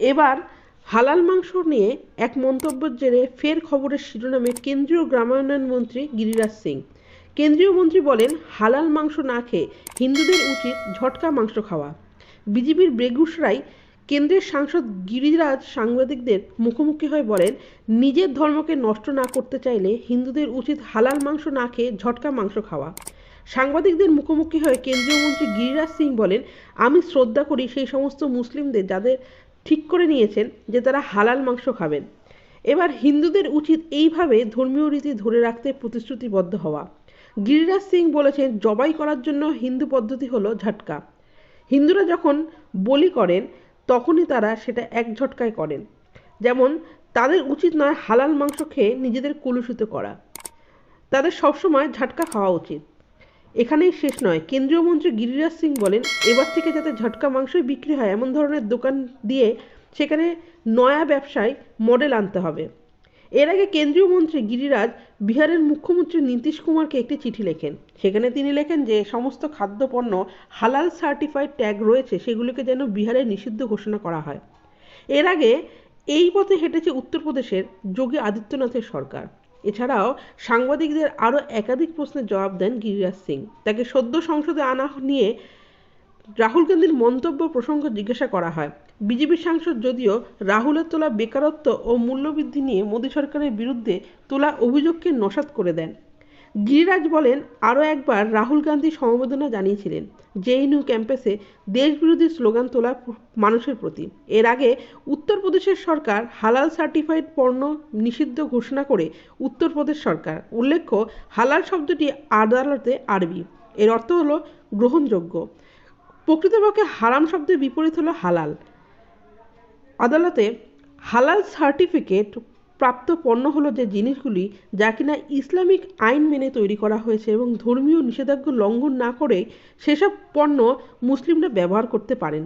এবার হালাল মাংস নিয়ে এক মন্তব্যের জেরে ফের খবরের শিরোনামে কেন্দ্রীয় গ্রামায়ণ মন্ত্রী গিরিরাজ সিং। কেন্দ্রীয় মন্ত্রী বলেন, হালাল মাংস না খেয়ে হিন্দুদের উচিত ঝটকা মাংস খাওয়া। বিজেপির বেগুসরাই কেন্দ্রের সাংসদ গিরিরাজ সাংবাদিকদের মুখোমুখি হয়ে বলেন, নিজের ধর্মকে নষ্ট না করতে চাইলে হিন্দুদের উচিত হালাল মাংস না খেয়ে ঝটকা মাংস খাওয়া। সাংবাদিকদের মুখোমুখি হয়ে কেন্দ্রীয় মন্ত্রী গিরিরাজ সিং বলেন, আমি শ্রদ্ধা করি সেই সমস্ত মুসলিমদের যাদের ঠিক করে নিয়েছেন যে তারা হালাল মাংস খাবেন। এবার হিন্দুদের উচিত এইভাবে ধর্মীয় রীতি ধরে রাখতে প্রতিশ্রুতিবদ্ধ হওয়া। গিরিরাজ সিং বলেছেন, জবাই করার জন্য হিন্দু পদ্ধতি হলো ঝটকা। হিন্দুরা যখন বলি করেন, তখনই তারা সেটা এক ঝটকায় করেন। যেমন, তাদের উচিত নয় হালাল মাংস খেয়ে নিজেদের কলুষিত করা। তাদের সবসময় ঝটকা খাওয়া উচিত। এখানেই শেষ নয়। কেন্দ্রীয় মন্ত্রী গিরিরাজ সিং বলেন, এবার থেকে যাতে ঝটকা মাংসই বিক্রি হয়, এমন ধরনের দোকান দিয়ে সেখানে নয়া ব্যবসায় মডেল আনতে হবে। এর আগে কেন্দ্রীয় মন্ত্রী গিরিরাজ বিহারের মুখ্যমন্ত্রী নীতিশ কুমারকে একটি চিঠি লেখেন। সেখানে তিনি লেখেন যে, সমস্ত খাদ্যপণ্য হালাল সার্টিফাইড ট্যাগ রয়েছে, সেগুলিকে যেন বিহারে নিষিদ্ধ ঘোষণা করা হয়। এর আগে এই পথে হেঁটেছে উত্তরপ্রদেশের যোগী আদিত্যনাথের সরকার। এছাড়াও সাংবাদিকদের আরও একাধিক প্রশ্নের জবাব দেন গিরিরাজ সিং। তাকে সদ্য সংসদে আনা নিয়ে রাহুল গান্ধীর মন্তব্য প্রসঙ্গ জিজ্ঞাসা করা হয়। বিজেপি সাংসদ যদিও রাহুলের তোলা বেকারত্ব ও মূল্যবৃদ্ধি নিয়ে মোদী সরকারের বিরুদ্ধে তোলা অভিযোগকে নসাত করে দেন। গিরিরাজ বলেন, আরও একবার রাহুল গান্ধী সমবেদনা জানিয়েছিলেন জেএনইউ ক্যাম্পাসে দেশবিরোধী স্লোগান তোলা মানুষের প্রতি। এর আগে উত্তরপ্রদেশের সরকার হালাল সার্টিফাইড পণ্য নিষিদ্ধ ঘোষণা করে উত্তরপ্রদেশ সরকার। উল্লেখ্য, হালাল শব্দটি আদালতে আরবি। এর অর্থ হলো গ্রহণযোগ্য। প্রকৃতপক্ষে হারাম শব্দের বিপরীত হলো হালাল। আদালতে হালাল সার্টিফিকেট প্রাপ্ত পণ্য হলো যে জিনিসগুলি যা কিনা ইসলামিক আইন মেনে তৈরি করা হয়েছে এবং ধর্মীয় নিষেধাজ্ঞা লঙ্ঘন না করে সেসব পণ্য মুসলিমরা ব্যবহার করতে পারেন।